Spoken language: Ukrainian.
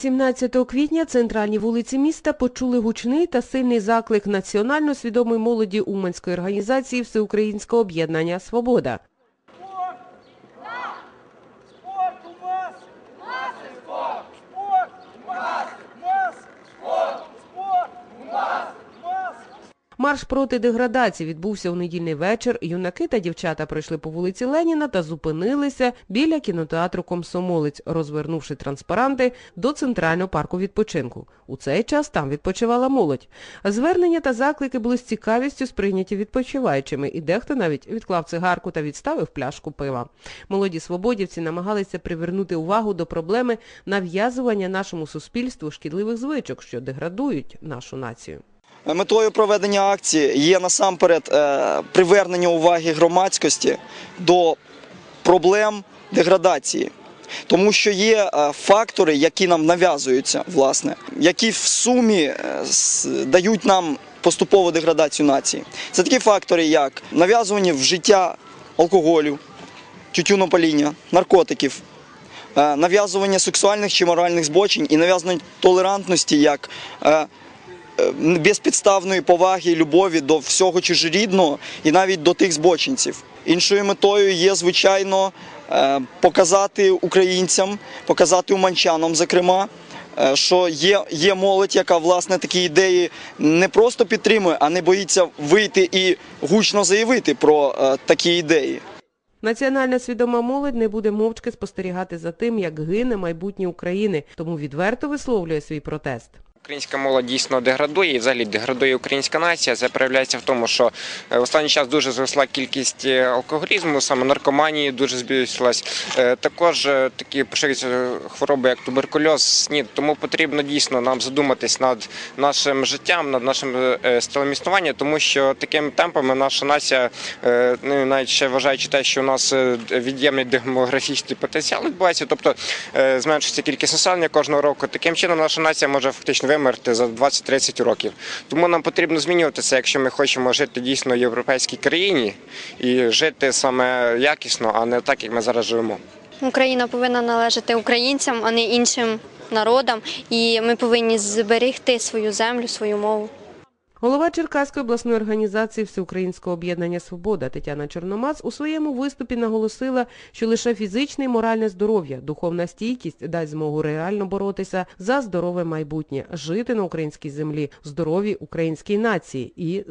17 квітня центральні вулиці міста почули гучний та сильний заклик національно свідомої молоді Уманської організації Всеукраїнського об'єднання «Свобода». Марш проти деградації відбувся у недільний вечір. Юнаки та дівчата пройшли по вулиці Леніна та зупинилися біля кінотеатру Комсомолець, розвернувши транспаранти до центрального парку відпочинку. У цей час там відпочивала молодь. Звернення та заклики були з цікавістю сприйняті відпочиваючими, і дехто навіть відклав цигарку та відставив пляшку пива. Молоді свободівці намагалися привернути увагу до проблеми нав'язування нашому суспільству шкідливих звичок, що деградують нашу націю. Метою проведення акції є насамперед е, привернення уваги громадськості до проблем деградації. Тому що є е, фактори, які нам нав'язуються, власне, які в сумі е, дають нам поступову деградацію нації. Це такі фактори, як нав'язування в життя алкоголю, тютюнопаління, наркотиків, нав'язування сексуальних чи моральних збочень і нав'язування толерантності як безпідставної поваги і любові до всього чужорідного і навіть до тих збочинців. Іншою метою є, звичайно, е, показати українцям, показати уманчанам, зокрема, е, що є, є молодь, яка власне такі ідеї не просто підтримує, а не боїться вийти і гучно заявити про е, такі ідеї. Національна свідома молодь не буде мовчки спостерігати за тим, як гине майбутнє України, тому відверто висловлює свій протест. Українська молодь дійсно деградує і взагалі деградує українська нація. Це проявляється в тому, що е, в останній час дуже зросла кількість е, алкоголізму, саме наркоманії дуже збільшилась. Е, Також такі поширюються хвороби, як туберкульоз, СНІД. Тому потрібно дійсно нам задуматись над нашим життям, над нашим стилем існування, тому що такими темпами наша нація, ну, навіть ще вважаючи те, що у нас від'ємний демографічний потенціал відбувається, тобто зменшується кількість населення кожного року. Таким чином наша нація може фактично вимерти за 20-30 років. Тому нам потрібно змінювати це, якщо ми хочемо жити дійсно в європейській країні і жити саме якісно, а не так, як ми зараз живемо. Україна повинна належати українцям, а не іншим народам. І ми повинні зберегти свою землю, свою мову. Голова Черкаської обласної організації Всеукраїнського об'єднання «Свобода» Тетяна Чорномац у своєму виступі наголосила, що лише фізичне і моральне здоров'я, духовна стійкість дасть змогу реально боротися за здорове майбутнє, жити на українській землі, здоровій українській нації і